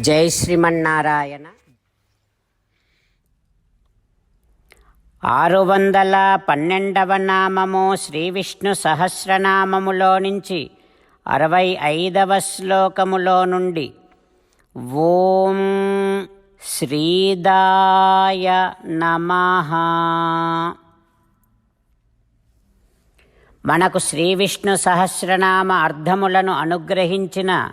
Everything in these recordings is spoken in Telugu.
జై శ్రీమన్నారాయణ. ఆరు వందల పన్నెండవ నామము శ్రీ విష్ణు సహస్రనామములో నుంచి అరవై ఐదవ శ్లోకములో నుండి ఓం శ్రీదాయ నమ. మనకు శ్రీ విష్ణు సహస్రనామ అర్థములను అనుగ్రహించిన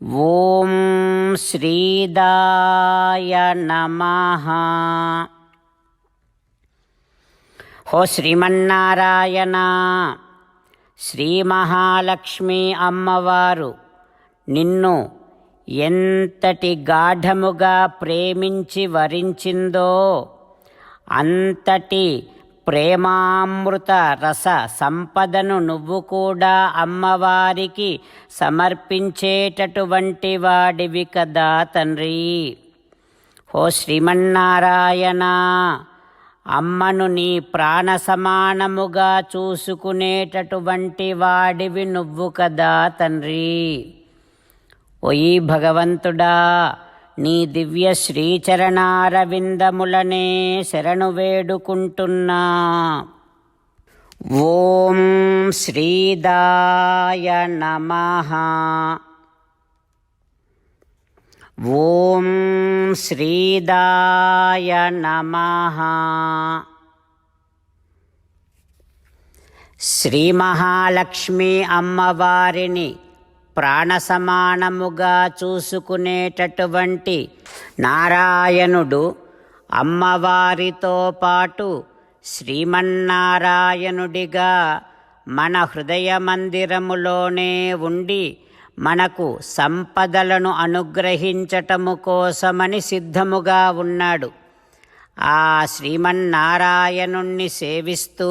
ఓం శ్రీదాయ నమః. హో శ్రీమన్నారాయణ శ్రీ మహాలక్ష్మి అమ్మవారు నిన్ను ఎంతటి గాఢముగా ప్రేమించి వరించిందో అంతటి ప్రేమామృత రస సంపదను నువ్వు కూడా అమ్మవారికి సమర్పించేటటువంటి వాడివి కదా తండ్రి. ఓ శ్రీమన్నారాయణ అమ్మను నీ ప్రాణ సమానముగా చూసుకునేటటువంటి వాడివి నువ్వు కదా తండ్రి. ఓయి భగవంతుడా నీ దివ్య శ్రీచరణారవిందములనే శరణు వేడుకుంటున్నా. ఓం శ్రీదాయ నమః. ఓం శ్రీదాయ నమః. శ్రీ మహాలక్ష్మి అమ్మవారిని ప్రాణ సమానముగా చూసుకునేటటువంటి నారాయణుడు అమ్మవారితో పాటు శ్రీమన్నారాయణుడిగా మన హృదయ మందిరములోనే ఉండి మనకు సంపదలను అనుగ్రహించటము కోసమని సిద్ధముగా ఉన్నాడు. ఆ శ్రీమన్నారాయణుణ్ణి సేవిస్తూ